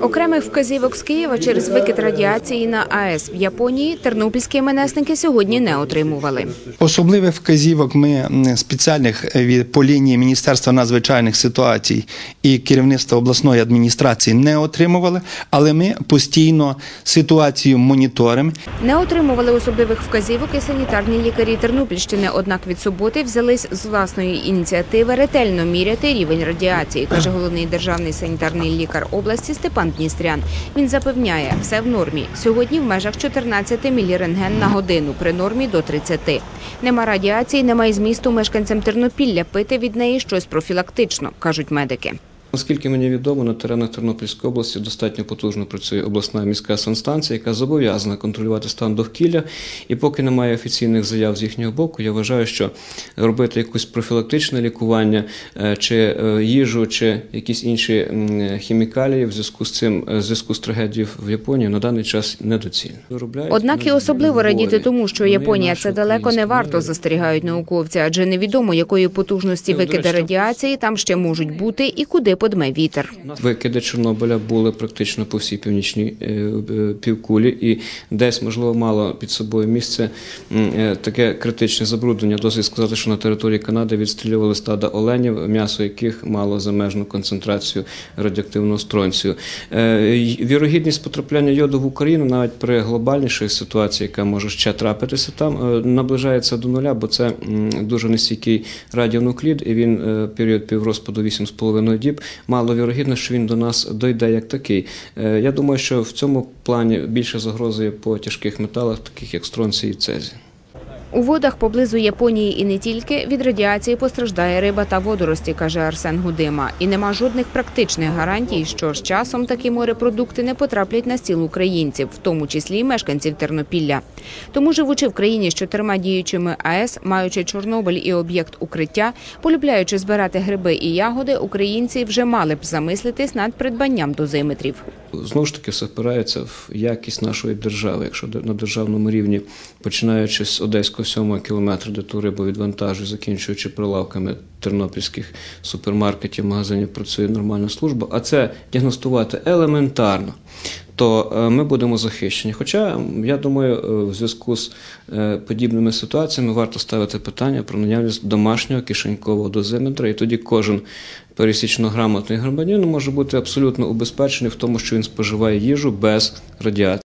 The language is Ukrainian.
Окремих вказівок з Києва через викид радіації на АЕС в Японії тернопільські менесники сьогодні не отримували. Особливих вказівок ми спеціальних е, від по лінії Міністерства надзвичайних ситуацій і керівництва обласної адміністрації не отримували, але ми постійно ситуацію моніторимо. Не отримували особливих вказівок і санітарні лікарі Тернопільщини. Однак від суботи взялись з власної ініціативи ретельно міряти рівень радіації, каже головний державний санітарний лікар області Степан Дністрян. Він запевняє, все в нормі. Сьогодні в межах 14 мілірентген на годину при нормі до 30. Нема радіації, немає змісту мешканцям Тернопілля пити від неї щось профілактично, кажуть медики. Наскільки мені відомо, на теренах Тернопільської області достатньо потужно працює обласна міська санстанція, яка зобов'язана контролювати стан довкілля. І поки немає офіційних заяв з їхнього боку, я вважаю, що робити якусь профілактичне лікування е, чи е, їжу, чи якісь інші хімікалії в зв'язку з цим, е, в зв'язку з трагедією в Японії на даний час недоцільно. Виробляють Однак і особливо радіти тому, що Японія це далеко не варто, застерігають науковці, адже невідомо якої потужності викиди радіації там ще можуть бути і куди подме вітер. Викиди Чорнобиля були практично по всій північній е, е, півкулі, і десь, можливо, мало під собою місце е, таке критичне забруднення. Досить сказати, що на території Канади відстрілювали стада оленів, м'ясо яких мало замежну концентрацію радіоактивного стронцію. Вірогідність потрапляння йоду в Україну навіть при глобальнішій ситуації, яка може ще трапитися там, наближається до нуля, бо це дуже нестійкий радіонуклід, і він період піврозпаду 8,5 діб. Мало вірогідно, що він до нас дойде як такий. Е, Я думаю, що в цьому плані більше загрози по тяжких металах, таких як стронці і цезій. У водах поблизу Японії і не тільки від радіації постраждає риба та водорості, каже Арсен Гудима. І нема жодних практичних гарантій, що з часом такі морепродукти не потраплять на стіл українців, в тому числі й мешканців Тернопілля. Тому, живучи в країні з чотирма діючими АЕС, маючи Чорнобиль і об'єкт укриття, полюбляючи збирати гриби і ягоди, українці вже мали б замислитись над придбанням дозиметрів. Знову ж таки, все впирається в якість нашої держави. Якщо на державному рівні, починаючи з Одеського сьомого кілометра, де ту рибу відвантажу, закінчуючи прилавками тернопільських супермаркетів, магазинів, працює нормальна служба, а це діагностувати елементарно. То е, ми будемо захищені. Хоча я думаю, е, в зв'язку з е, подібними ситуаціями варто ставити питання про наявність домашнього кишенькового дозиметра, і тоді кожен пересічно грамотний громадянин може бути абсолютно убезпечений в тому, що він споживає їжу без радіації.